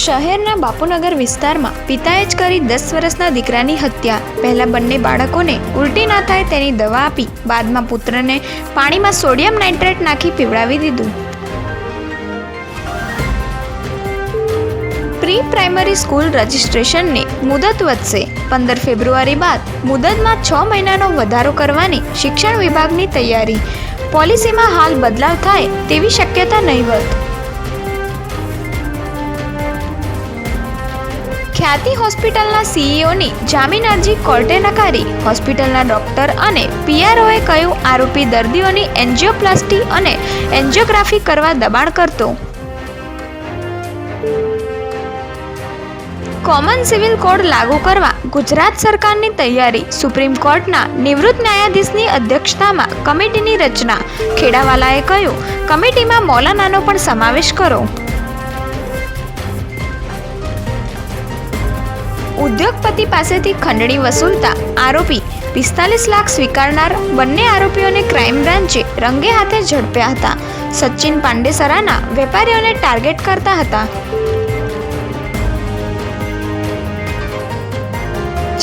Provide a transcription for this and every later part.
શહેરના બાપુનગર વિસ્તારમાં પિતાએ જ કરી દસ વર્ષના દીકરાની હત્યા. પહેલા બંને બાળકોને ઉલટી ના થાય તેની દવા આપી, બાદમાં પુત્રને પાણીમાં સોડિયમ નાઇટ્રેટ નાખી પીવડાવી દીધું. પ્રી પ્રાઇમરી સ્કૂલ રજિસ્ટ્રેશનની મુદત વધશે. પંદર ફેબ્રુઆરી બાદ મુદતમાં છ મહિનાનો વધારો કરવાની શિક્ષણ વિભાગની તૈયારી. પોલિસીમાં હાલ બદલાવ થાય તેવી શક્યતા નહીવત. ખ્યાતિ હોસ્પિટલના સીઈઓની જામીન અરજી કોર્ટે નકારી. હોસ્પિટલના ડોક્ટર અને પીઆરઓએ કહ્યું, આરોપી દર્દીઓની એન્જિયોપ્લાસ્ટી અને એન્જિયોગ્રાફી કરવા દબાણ કરતો. કોમન સિવિલ કોડ લાગુ કરવા ગુજરાત સરકારની તૈયારી. સુપ્રીમ કોર્ટના નિવૃત્ત ન્યાયાધીશની અધ્યક્ષતામાં કમિટીની રચના. ખેડાવાલાએ કહ્યું, કમિટીમાં મૌલાનાનો પણ સમાવેશ કરો. ઉદ્યોગપતિ પાસેથી ખંડણી વસૂલતા આરોપી પિસ્તાલીસ લાખ સ્વીકારનાર બંને આરોપીઓને ક્રાઇમ બ્રાન્ચે રંગે હાથે ઝડપ્યા હતા. સચિન પાંડેસરાના વેપારીઓને ટાર્ગેટ કરતા હતા.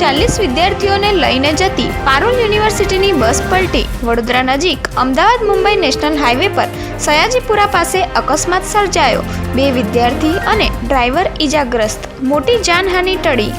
ચાલીસ વિદ્યાર્થીઓને લઈને જતી પારુલ યુનિવર્સિટીની બસ પલટી વડોદરા નજીક અમદાવાદ મુંબઈ નેશનલ હાઈવે પર સયાજીપુરા પાસે અકસ્માત સર્જાયો. બે વિદ્યાર્થી અને ડ્રાઈવર ઈજાગ્રસ્ત. મોટી જાનહાનિ ટળી.